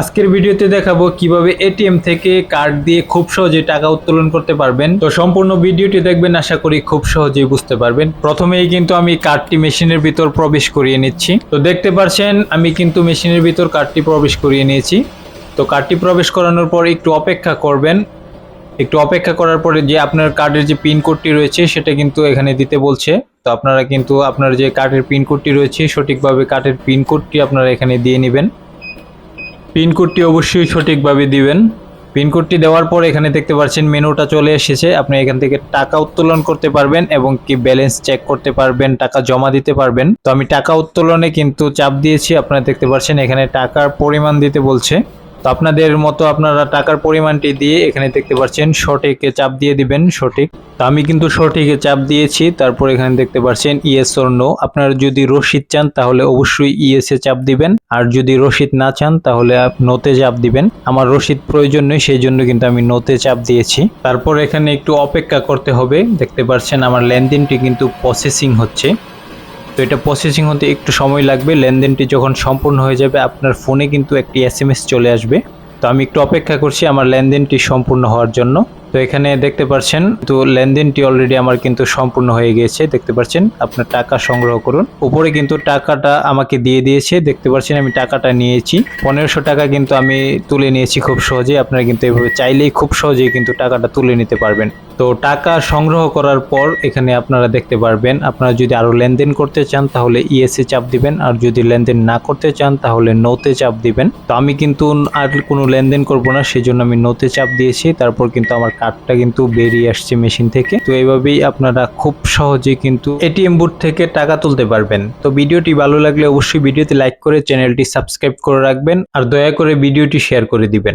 আজকের ভিডিওতে দেখাবো কীভাবে এটিএম থেকে কার্ড দিয়ে খুব সহজে টাকা উত্তোলন করতে পারবেন। তো সম্পূর্ণ ভিডিওটি দেখবেন, আশা করি খুব সহজেই বুঝতে পারবেন। প্রথমেই কিন্তু আমি কার্ডটি মেশিনের ভিতর প্রবেশ করিয়ে নিচ্ছি। তো দেখতে পাচ্ছেন আমি কিন্তু মেশিনের ভিতর কার্ডটি প্রবেশ করিয়ে নিয়েছি। তো কার্ডটি প্রবেশ করানোর পর একটু অপেক্ষা করবেন। একটু অপেক্ষা করার পরে যে আপনার কার্ডের যে পিন কোডটি রয়েছে, সেটা কিন্তু এখানে দিতে বলছে। তো আপনারা কিন্তু আপনার যে কার্ডের পিন কোডটি রয়েছে, সঠিকভাবে কার্ডের পিন কোডটি আপনারা এখানে দিয়ে নেবেন। পিন কোডটি অবশ্যই সঠিকভাবে দিবেন। পিনকোডটি দেওয়ার পর এখানে দেখতে পাচ্ছেন মেনুটা চলে এসেছে। আপনি এখান থেকে টাকা উত্তোলন করতে পারবেন এবং কি ব্যালেন্স চেক করতে পারবেন, টাকা জমা দিতে পারবেন। তো আমি টাকা উত্তোলনে কিন্তু চাপ দিয়েছি। আপনারা দেখতে পাচ্ছেন এখানে টাকার পরিমাণ দিতে বলছে। তো আপনাদের মতো আপনারা টাকার পরিমাণটি দিয়ে এখানে দেখতে পাচ্ছেন, সঠিকে চাপ দিয়ে দিবেন, সঠিক। তো আমি কিন্তু সঠিকে চাপ দিয়েছি, তারপর এখানে দেখতে পাচ্ছেন, ইয়েস অর নো। আপনারা যদি রসিদ চান, তাহলে অবশ্যই ইয়েস চাপ দিবেন। আর যদি রসিদ না চান, তাহলে নোতে চাপ দিবেন। আমার রসিদ প্রয়োজন নেই, সেই জন্য কিন্তু আমি নোতে চাপ দিয়েছি। তারপর এখানে একটু অপেক্ষা করতে হবে। দেখতে পাচ্ছেন, আমার লেনদেনটি কিন্তু প্রসেসিং হচ্ছে। তো এটা প্রসেসিং হতে একটু সময় লাগবে। লেনদেনটি যখন সম্পূর্ণ হয়ে যাবে, আপনার ফোনে কিন্তু একটি এস চলে আসবে। তো আমি একটু অপেক্ষা করছি আমার লেনদেনটি সম্পূর্ণ হওয়ার জন্য। তো এখানে দেখতে পাচ্ছেন তো লেনদেনটি অলরেডি আমার কিন্তু সম্পূর্ণ হয়ে গিয়েছে, দেখতে পাচ্ছেন আপনার টাকা সংগ্রহ করুন। উপরে কিন্তু টাকাটা আমাকে দিয়ে দিয়েছে, দেখতে পাচ্ছেন আমি টাকাটা নিয়েছি। পনেরোশো টাকা কিন্তু আমি তুলে নিয়েছি খুব সহজেই, আপনারা কিন্তু এভাবে চাইলেই খুব সহজেই কিন্তু টাকাটা তুলে নিতে পারবেন। তো টাকা সংগ্রহ করার পর এখানে আপনারা দেখতে পারবেন, আপনারা যদি আরও লেনদেন করতে চান তাহলে ইএসএ চাপ দিবেন, আর যদি লেনদেন না করতে চান তাহলে নোতে চাপ দিবেন। তো আমি কিন্তু আর কোনো লেনদেন করব না, সেজন্য আমি নোতে চাপ দিয়েছি, তারপর কিন্তু আমার কার্ডটা কিন্তু বেরিয়ে আসছে মেশিন থেকে। তো এইভাবেই আপনারা খুব সহজেই কিন্তু এটিএম বুথ থেকে টাকা তুলতে পারবেন। তো ভিডিওটি ভালো লাগলে অবশ্যই ভিডিওতে লাইক করে চ্যানেলটি সাবস্ক্রাইব করে রাখবেন আর দয়া করে ভিডিওটি শেয়ার করে দিবেন।